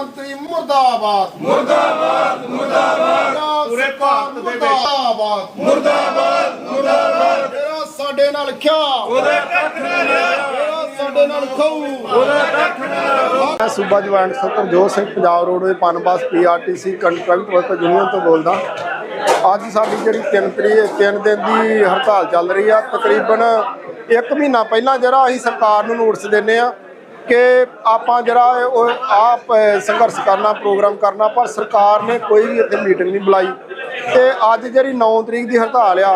ਮੰਤਰੀ ਮੁਰਦਾਬਾਦ। ਮੁਰਦਾਬਾਦ ਮੁਰਦਾਬਾਦ। ਪੂਰੇ ਭਾਰਤ ਦੇ ਵਿੱਚ। ਮੁਰਦਾਬਾਦ। ਮੁਰਦਾਬਾਦ ਮੁਰਦਾਬਾਦ। ਜਿਹੜਾ ਸਾਡੇ ਨਾਲ ਖਿਆ ਉਹਦੇ ਕੱਖ ਨਾ ਸਾਡੇ ਨਾਲ ਖਾਊ। ਮੈਂ ਸੂਬਾ ਜਵਾਨ Satarjot Singh Punjab roadway Punbus PRTC contract worker union ਤੋਂ ਬੋਲਦਾ ਅੱਜ ਸਾਡੀ ਜਿਹੜੀ 3 ਤਰੀਕ 3 ਦਿਨ ਦੀ ਹੜਤਾਲ ਚੱਲ ਰਹੀ ਆ। ਤਕਰੀਬਨ 1 ਮਹੀਨਾ ਪਹਿਲਾਂ ਜਿਹੜਾ ਅਸੀਂ ਸਰਕਾਰ ਨੂੰ ਨੋਟਿਸ ਦਿੰਨੇ ਆ ਕਿ ਆਪਾਂ ਜਿਹੜਾ ਉਹ ਆਪ ਸੰਘਰਸ਼ ਕਰਨਾ, ਪ੍ਰੋਗਰਾਮ ਕਰਨਾ, ਪਰ ਸਰਕਾਰ ਨੇ ਕੋਈ ਵੀ ਇੱਥੇ ਮੀਟਿੰਗ ਨਹੀਂ ਬੁਲਾਈ। ਤੇ ਅੱਜ ਜਿਹੜੀ 9 ਤਰੀਕ ਦੀ ਹੜਤਾਲ ਆ,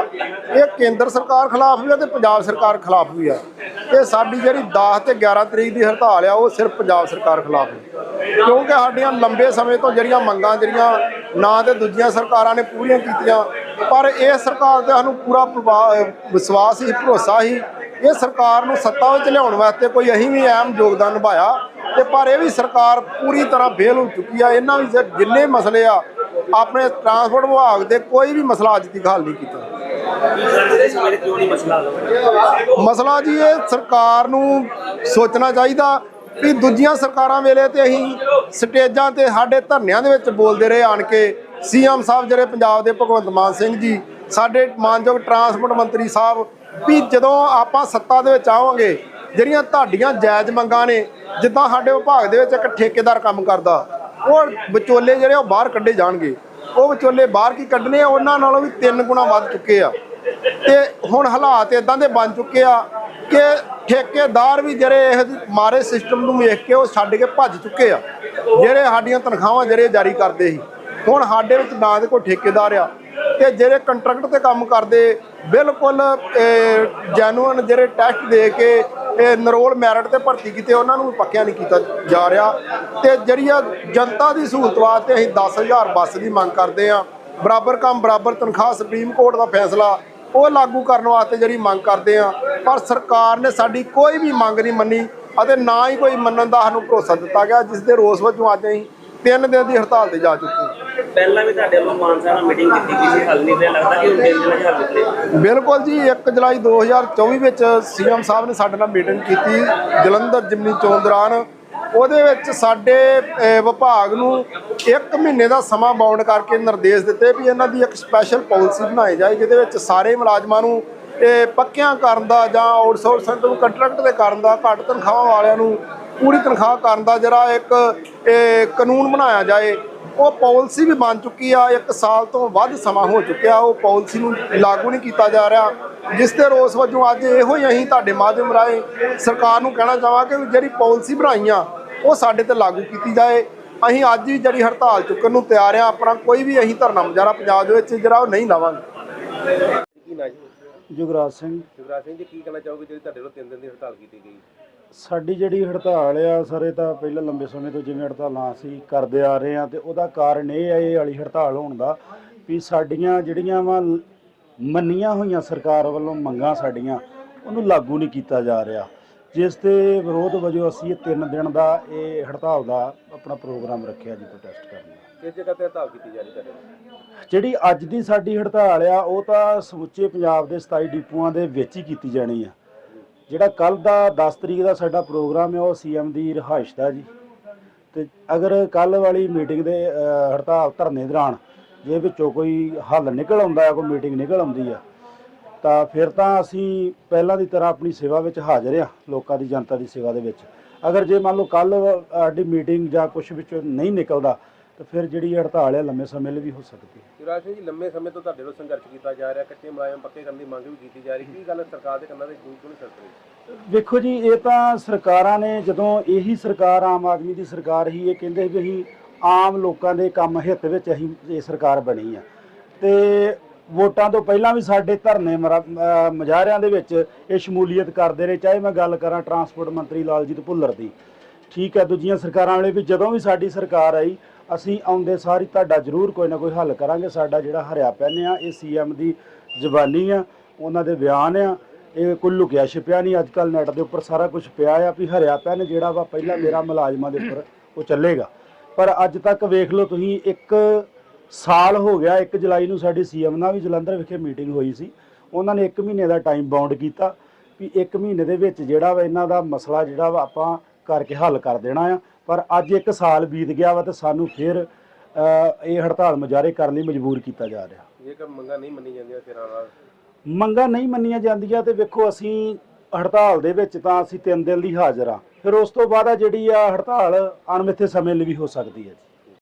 ਇਹ ਕੇਂਦਰ ਸਰਕਾਰ ਖਿਲਾਫ ਵੀ ਆ ਤੇ ਪੰਜਾਬ ਸਰਕਾਰ ਖਿਲਾਫ ਵੀ ਆ। ਤੇ ਸਾਡੀ ਜਿਹੜੀ 10 ਤੇ 11 ਤਰੀਕ ਦੀ ਹੜਤਾਲ ਆ, ਉਹ ਸਿਰਫ ਪੰਜਾਬ ਸਰਕਾਰ ਖਿਲਾਫ ਹੈ ਕਿਉਂਕਿ ਸਾਡੀਆਂ ਲੰਬੇ ਸਮੇਂ ਤੋਂ ਜਿਹੜੀਆਂ ਮੰਗਾਂ, ਜਿਹੜੀਆਂ ਨਾ ਤੇ ਦੂਜੀਆਂ ਸਰਕਾਰਾਂ ਨੇ ਪੂਰੀਆਂ ਕੀਤੀਆਂ, ਪਰ ਇਹ ਸਰਕਾਰ ਤੇ ਸਾਨੂੰ ਪੂਰਾ ਵਿਸ਼ਵਾਸ ਹੀ, ਭਰੋਸਾ ਹੀ ਇਹ ਸਰਕਾਰ ਨੂੰ ਸੱਤਾ ਵਿੱਚ ਲਿਆਉਣ ਵਾਸਤੇ ਕੋਈ ਅਸੀਂ ਵੀ ਅਹਿਮ ਯੋਗਦਾਨ ਨਿਭਾਇਆ ਤੇ ਪਰ ਇਹ ਵੀ ਸਰਕਾਰ ਪੂਰੀ ਤਰ੍ਹਾਂ ਫੇਲ ਹੋ ਚੁੱਕੀ ਆ। ਇਹਨਾਂ ਵੀ ਜਿੰਨੇ ਮਸਲੇ ਆ, ਆਪਣੇ ਟਰਾਂਸਪੋਰਟ ਵਿਭਾਗ ਦੇ ਕੋਈ ਵੀ ਮਸਲਾ ਅੱਜ ਤੱਕ ਹੱਲ ਨਹੀਂ ਕੀਤਾ। ਮਸਲਾ ਮਸਲਾ ਜੀ ਇਹ ਸਰਕਾਰ ਨੂੰ ਸੋਚਣਾ ਚਾਹੀਦਾ ਵੀ ਦੂਜੀਆਂ ਸਰਕਾਰਾਂ ਵੇਲੇ ਤੇ ਅਸੀਂ ਸਟੇਜਾਂ ਤੇ ਸਾਡੇ ਧਰਨਿਆਂ ਦੇ ਵਿੱਚ ਬੋਲਦੇ ਰਹੇ ਆਣ ਕੇ ਸੀਐਮ ਸਾਹਿਬ ਜਿਹੜੇ ਪੰਜਾਬ ਦੇ ਭਗਵੰਤ ਮਾਨ ਸਿੰਘ ਜੀ, ਸਾਡੇ ਮਾਨਯੋਗ ਟਰਾਂਸਪੋਰਟ ਮੰਤਰੀ ਸਾਹਿਬ ਵੀ ਜਦੋਂ ਆਪਾਂ ਸੱਤਾ ਦੇ ਵਿੱਚ ਆਵਾਂਗੇ, ਜਿਹੜੀਆਂ ਤੁਹਾਡੀਆਂ ਜਾਇਜ਼ ਮੰਗਾਂ ਨੇ, ਜਿੱਦਾਂ ਸਾਡੇ ਵਿਭਾਗ ਦੇ ਵਿੱਚ ਇੱਕ ਠੇਕੇਦਾਰ ਕੰਮ ਕਰਦਾ, ਉਹ ਵਿਚੋਲੇ ਜਿਹੜੇ ਉਹ ਬਾਹਰ ਕੱਢੇ ਜਾਣਗੇ। ਉਹ ਵਿਚੋਲੇ ਬਾਹਰ ਕੀ ਕੱਢਨੇ ਆ? ਉਹਨਾਂ ਨਾਲੋਂ ਵੀ ਤਿੰਨ ਗੁਣਾ ਵੱਧ ਚੁੱਕੇ ਆ। ਤੇ ਹੁਣ ਹਾਲਾਤ ਇਦਾਂ ਦੇ ਬਣ ਚੁੱਕੇ ਆ ਕਿ ਠੇਕੇਦਾਰ ਵੀ ਜਿਹੜੇ ਇਹ ਮਾਰੇ ਸਿਸਟਮ ਨੂੰ ਵੇਖ ਕੇ ਉਹ ਛੱਡ ਕੇ ਭੱਜ ਚੁੱਕੇ ਆ। ਜਿਹੜੇ ਸਾਡੀਆਂ ਤਨਖਾਹਾਂ ਜਿਹੜੇ ਜਾਰੀ ਕਰਦੇ ਸੀ। ਹੁਣ ਸਾਡੇ ਵਿੱਚ ਨਾ ਦੇ ਕੋਈ ਠੇਕੇਦਾਰ ਆ। ਤੇ ਜਿਹੜੇ ਕੰਟਰੈਕਟ ਤੇ ਕੰਮ ਕਰਦੇ, ਬਿਲਕੁਲ ਜੈਨੂਅਨ ਜਿਹੜੇ ਟੈਸਟ ਦੇ ਕੇ, ਇਹ ਨਰੋਲ ਮੈਰਿਟ ਤੇ ਭਰਤੀ ਕੀਤੇ, ਉਹਨਾਂ ਨੂੰ ਪੱਕਿਆ ਨਹੀਂ ਕੀਤਾ ਜਾ ਰਿਹਾ। ਤੇ ਜਿਹੜੀ ਆ ਜਨਤਾ ਦੀ ਸਹੂਲਤ ਵਾਸਤੇ ਅਸੀਂ 10000 ਬੱਸ ਦੀ ਮੰਗ ਕਰਦੇ ਆ ਬਰਾਬਰ ਕੰਮ, ਬਰਾਬਰ ਤਨਖਾਹ, ਸੁਪਰੀਮ ਕੋਰਟ ਦਾ ਫੈਸਲਾ, ਉਹ ਲਾਗੂ ਕਰਨ ਵਾਸਤੇ ਜਿਹੜੀ ਮੰਗ ਕਰਦੇ ਆ ਪਰ ਸਰਕਾਰ ਨੇ ਸਾਡੀ ਕੋਈ ਵੀ ਮੰਗ ਨਹੀਂ ਮੰਨੀ ਅਤੇ ਨਾ ਹੀ ਕੋਈ ਮੰਨਣ ਦਾ ਸਾਨੂੰ ਭਰੋਸਾ ਦਿੱਤਾ ਗਿਆ, ਜਿਸ ਦੇ ਰੋਸ ਵਜੋਂ ਅੱਜ ਅਸੀਂ ਤਿੰਨ ਦਿਨ ਦੀ ਹੜਤਾਲ ਤੇ ਜਾ ਚੁੱਕੇ ਪਹਿਲਾਂ ਵੀ ਤੁਹਾਡੇ ਵੱਲੋਂ ਮਾਨ ਸਾਹਿਬ ਨਾਲ ਮੀਟਿੰਗ ਕੀਤੀ ਗਈ ਸੀ, ਹੱਲ ਨਹੀਂ ਪਿਆ ਲੱਗਦਾ ਕਿ ਹੁਣ ਤਿੰਨ ਦਿਨਾਂ 'ਚ ਹੱਲ ਨਿਕਲੇ ਬਿਲਕੁਲ ਜੀ 1 ਜੁਲਾਈ 2024 ਵਿੱਚ ਸੀਐਮ ਸਾਹਿਬ ਨੇ ਸਾਡੇ ਨਾਲ ਮੀਟਿੰਗ ਕੀਤੀ, ਜਲੰਧਰ ਜਿਮਨੀ ਚੋਣ ਦੌਰਾਨ। ਉਹਦੇ ਵਿੱਚ ਸਾਡੇ ਵਿਭਾਗ ਨੂੰ 1 ਮਹੀਨੇ ਦਾ ਸਮਾਂ ਬਾਉਂਡ ਕਰਕੇ ਨਿਰਦੇਸ਼ ਦਿੱਤੇ ਵੀ ਇਹਨਾਂ ਦੀ ਇੱਕ ਸਪੈਸ਼ਲ ਪਾਲਿਸੀ ਬਣਾਈ ਜਾਏ, ਜਿਹਦੇ ਵਿੱਚ ਸਾਰੇ ਮੁਲਾਜ਼ਮਾਂ ਨੂੰ ਇਹ ਪੱਕਿਆਂ ਕਰਨ ਦਾ ਜਾਂ ਆਊਟਸੋਰਸਿੰਗ ਨੂੰ ਕੰਟਰੈਕਟ ਤੇ ਕਰਨ ਦਾ, ਘੱਟ ਤਨਖਾਹਾਂ ਵਾਲਿਆਂ ਨੂੰ ਪੂਰੀ ਤਨਖਾਹ ਕਰਨ ਦਾ ਜਿਹੜਾ ਇੱਕ ਕਾਨੂੰਨ ਬਣਾਇਆ ਜਾਏ। ਉਹ ਪਾਲਿਸੀ ਵੀ ਬਣ ਚੁੱਕੀ ਆ ਇੱਕ ਸਾਲ ਤੋਂ ਵੱਧ ਸਮਾਂ ਹੋ ਚੁੱਕਿਆ ਉਹ ਪਾਲਿਸੀ ਨੂੰ ਲਾਗੂ ਨਹੀਂ ਕੀਤਾ ਜਾ ਰਿਹਾ। ਜਿਸ ਦੇ ਰੋਸ ਵਜੋਂ ਅੱਜ ਇਹੋ ਹੀ ਅਸੀਂ ਤੁਹਾਡੇ ਮਾਧਿਅਮ ਰਾਹੀਂ ਸਰਕਾਰ ਨੂੰ ਕਹਿਣਾ ਚਾਹਾਂਗੇ ਵੀ ਜਿਹੜੀ ਪਾਲਿਸੀ ਬਣਾਈਆਂ ਉਹ ਸਾਡੇ ਤੇ ਲਾਗੂ ਕੀਤੀ ਜਾਏ। ਅਸੀਂ ਅੱਜ ਵੀ ਜਿਹੜੀ ਹੜਤਾਲ ਚੁੱਕਣ ਨੂੰ ਤਿਆਰ ਆ ਆਪਣਾ ਕੋਈ ਵੀ ਅਸੀਂ ਧਰਨਾ ਮੁਜ਼ਾਹਰਾ ਪੰਜਾਬ ਦੇ ਵਿੱਚ ਜਿਹੜਾ ਉਹ ਨਹੀਂ ਲਾਵਾਂਗੇ। ਕੀ ਜੁਗਰਾਜ ਸਿੰਘ। ਯੁਵਰਾਜ ਸਿੰਘ ਜੀ ਕੀ ਕਹਿਣਾ ਚਾਹੋਗੇ ਜਿਹੜੀ ਤੁਹਾਡੇ ਵੱਲੋਂ ਤਿੰਨ ਦਿਨ ਦੀ ਹੜਤਾਲ ਕੀਤੀ ਗਈ? ਸਾਡੀ ਜਿਹੜੀ ਹੜਤਾਲ ਆ ਸਾਰੇ ਤਾਂ ਪਹਿਲਾਂ ਲੰਬੇ ਸਮੇਂ ਤੋਂ ਜਿਵੇਂ ਹੜਤਾਲਾਂ ਅਸੀਂ ਕਰਦੇ ਆ ਰਹੇ ਆ ਤੇ ਉਹਦਾ ਕਾਰਨ ਇਹ ਹੈ ਇਹ ਵਾਲੀ ਹੜਤਾਲ ਹੋਣ ਦਾ ਵੀ ਸਾਡੀਆਂ ਜਿਹੜੀਆਂ ਵਾ ਮੰਨੀਆਂ ਹੋਈਆਂ ਸਰਕਾਰ ਵੱਲੋਂ ਮੰਗਾਂ ਸਾਡੀਆਂ ਉਹਨੂੰ ਲਾਗੂ ਨਹੀਂ ਕੀਤਾ ਜਾ ਰਿਹਾ। ਜਿਸ ਦੇ ਵਿਰੋਧ ਵਜੋਂ ਅਸੀਂ ਇਹ ਤਿੰਨ ਦਿਨ ਦਾ ਇਹ ਹੜਤਾਲ ਦਾ ਆਪਣਾ ਪ੍ਰੋਗਰਾਮ ਰੱਖਿਆ ਜੀ ਪ੍ਰੋਟੈਸਟ ਕਰਨ ਦਾ। ਕਿਸ ਜਗ੍ਹਾ ਤੇ ਹੜਤਾਲ ਕੀਤੀ ਜਾ ਰਹੀ ਤੁਹਾਡੇ ਵੱਲੋਂ? ਜਿਹੜੀ ਅੱਜ ਦੀ ਸਾਡੀ ਹੜਤਾਲ ਆ ਉਹ ਤਾਂ ਸਮੁੱਚੇ ਪੰਜਾਬ ਦੇ 27 ਡਿਪੂਆਂ ਦੇ ਵਿੱਚ ਹੀ ਕੀਤੀ ਜਾਣੀ ਆ। ਜਿਹੜਾ ਕੱਲ ਦਾ 10 ਤਰੀਕ ਦਾ ਸਾਡਾ ਪ੍ਰੋਗਰਾਮ ਹੈ ਉਹ ਸੀਐਮ ਦੀ ਰਿਹਾਇਸ਼ ਦਾ ਜੀ। ਤੇ ਅਗਰ ਕੱਲ ਵਾਲੀ ਮੀਟਿੰਗ ਦੇ ਅ, ਹੜਤਾਲ ਧਰਨੇ ਦੌਰਾਨ ਜੇ ਵਿੱਚੋਂ ਕੋਈ ਹੱਲ ਨਿਕਲ ਆਉਂਦਾ ਹੈ ਕੋਈ ਮੀਟਿੰਗ ਨਿਕਲ ਆਉਂਦੀ ਆ ਤਾਂ ਫਿਰ ਤਾਂ ਅਸੀਂ ਪਹਿਲਾਂ ਦੀ ਤਰ੍ਹਾਂ ਆਪਣੀ ਸੇਵਾ ਵਿੱਚ ਹਾਜ਼ਰ ਆ ਲੋਕਾਂ ਦੀ ਜਨਤਾ ਦੀ ਸੇਵਾ ਦੇ ਵਿੱਚ। ਅਗਰ ਜੇ ਮੰਨ ਲਓ ਕੱਲ ਸਾਡੀ ਮੀਟਿੰਗ ਜਾਂ ਕੁਝ ਵਿੱਚ ਨਹੀਂ ਨਿਕਲਦਾ ਤਾਂ ਫਿਰ ਜਿਹੜੀ ਹੜਤਾਲ ਹੈ ਲੰਮੇ ਸਮੇਂ ਲਈ ਵੀ ਹੋ ਸਕਦੀ ਹੈ। ਯੁਵਰਾਜ ਸਿੰਘ ਜੀ ਲੰਮੇ ਸਮੇਂ ਤੋਂ ਤੁਹਾਡੇ ਵੱਲੋਂ ਸੰਘਰਸ਼ ਕੀਤਾ ਜਾ ਰਿਹਾ ਕੱਚੇ ਮੁਲਾਜ਼ਮ ਪੱਕੇ ਕਰਨ ਦੀ ਮੰਗ ਵੀ ਕੀਤੀ ਜਾ ਰਹੀ। ਕੀ ਗੱਲ ਸਰਕਾਰ ਦੇ ਕੰਨਾਂ ਕਿਉਂ ਕਿਉਂ ਨਹੀਂ ਸਰਕ ਰਹੀ? ਵੇਖੋ ਜੀ ਇਹ ਤਾਂ ਸਰਕਾਰਾਂ ਨੇ ਜਦੋਂ ਇਹੀ ਸਰਕਾਰ ਆਮ ਆਦਮੀ ਦੀ ਸਰਕਾਰ ਹੀ ਇਹ ਕਹਿੰਦੇ ਵੀ ਅਸੀਂ ਆਮ ਲੋਕਾਂ ਦੇ ਕੰਮ ਹਿੱਤ ਵਿੱਚ ਅਸੀਂ ਇਹ ਸਰਕਾਰ ਬਣੀ ਆ। ਤੇ ਵੋਟਾਂ ਤੋਂ ਪਹਿਲਾਂ ਵੀ ਸਾਡੇ ਧਰਨੇ ਮੁਜ਼ਾਹਰਿਆਂ ਦੇ ਵਿੱਚ ਇਹ ਸ਼ਮੂਲੀਅਤ ਕਰਦੇ ਰਹੇ ਚਾਹੇ ਮੈਂ ਗੱਲ ਕਰਾਂ ਟਰਾਂਸਪੋਰਟ ਮੰਤਰੀ ਲਾਲਜੀਤ ਭੁੱਲਰ ਦੀ। ਠੀਕ ਹੈ ਦੂਜੀਆਂ ਸਰਕਾਰਾਂ ਵਾਲੇ ਵੀ ਜਦੋਂ ਵੀ ਸਾਡੀ ਸਰਕਾਰ ਆਈ ਅਸੀਂ ਆਉਂਦੇ ਸਾਰੀ ਤੁਹਾਡਾ ਜ਼ਰੂਰ ਕੋਈ ਨਾ ਕੋਈ ਹੱਲ ਕਰਾਂਗੇ। ਸਾਡਾ ਜਿਹੜਾ ਹਰਿਆ ਪੈਨ ਆ, ਇਹ ਸੀਐਮ ਦੀ ਜ਼ਬਾਨੀ ਆ, ਉਹਨਾਂ ਦੇ ਬਿਆਨ ਆ। ਇਹ ਕੋਈ ਲੁਕਿਆ ਛਿਪਿਆ ਨਹੀਂ। ਅੱਜ ਕੱਲ ਨੈਟ ਦੇ ਉੱਪਰ ਸਾਰਾ ਕੁਝ ਪਿਆ ਆ ਵੀ ਹਰਿਆ ਪੈਨ ਜਿਹੜਾ ਵਾ ਪਹਿਲਾਂ ਮੇਰਾ ਮੁਲਾਜ਼ਮਾਂ ਦੇ ਉੱਪਰ ਉਹ ਚੱਲੇਗਾ। ਪਰ ਅੱਜ ਤੱਕ ਵੇਖ ਲਓ ਤੁਸੀਂ, ਇੱਕ ਸਾਲ ਹੋ ਗਿਆ 1 ਜੁਲਾਈ ਨੂੰ ਸਾਡੀ ਸੀਐਮ ਨਾਲ ਵੀ ਜਲੰਧਰ ਵਿਖੇ ਮੀਟਿੰਗ ਹੋਈ ਸੀ। ਉਹਨਾਂ ਨੇ 1 ਮਹੀਨੇ ਦਾ ਟਾਈਮ ਬਾਉਂਡ ਕੀਤਾ ਵੀ 1 ਮਹੀਨੇ ਦੇ ਵਿੱਚ ਜਿਹੜਾ ਵਾ ਇਹਨਾਂ ਦਾ ਮਸਲਾ ਜਿਹੜਾ ਵਾ ਆਪਾਂ ਕਰਕੇ ਹੱਲ ਕਰ ਦੇਣਾ ਆ। ਪਰ ਅੱਜ ਇੱਕ ਸਾਲ ਬੀਤ ਗਿਆ ਵਾ ਤੇ ਸਾਨੂੰ ਫਿਰ ਇਹ ਹੜਤਾਲ ਮੁਜ਼ਾਹਰੇ ਕਰਨ ਲਈ ਮਜਬੂਰ ਕੀਤਾ ਜਾ ਰਿਹਾ। ਜੇਕਰ ਮੰਗਾਂ ਨਹੀਂ ਮੰਨੀ ਜਾਂਦੀਆਂ ਫਿਰ ਨਾਲ ਮੰਗਾਂ ਨਹੀਂ ਮੰਨੀਆਂ ਜਾਂਦੀਆਂ ਤੇ ਵੇਖੋ ਅਸੀਂ ਹੜਤਾਲ ਦੇ ਵਿੱਚ ਤਾਂ ਅਸੀਂ 3 ਦਿਨ ਲਈ ਹਾਜ਼ਰ ਆ ਫਿਰ ਉਸ ਤੋਂ ਬਾਅਦ ਆ ਜਿਹੜੀ ਆ ਹੜਤਾਲ ਅਣਮਿੱਥੇ ਸਮੇਂ ਲਈ ਵੀ ਹੋ ਸਕਦੀ ਹੈ ਜੀ।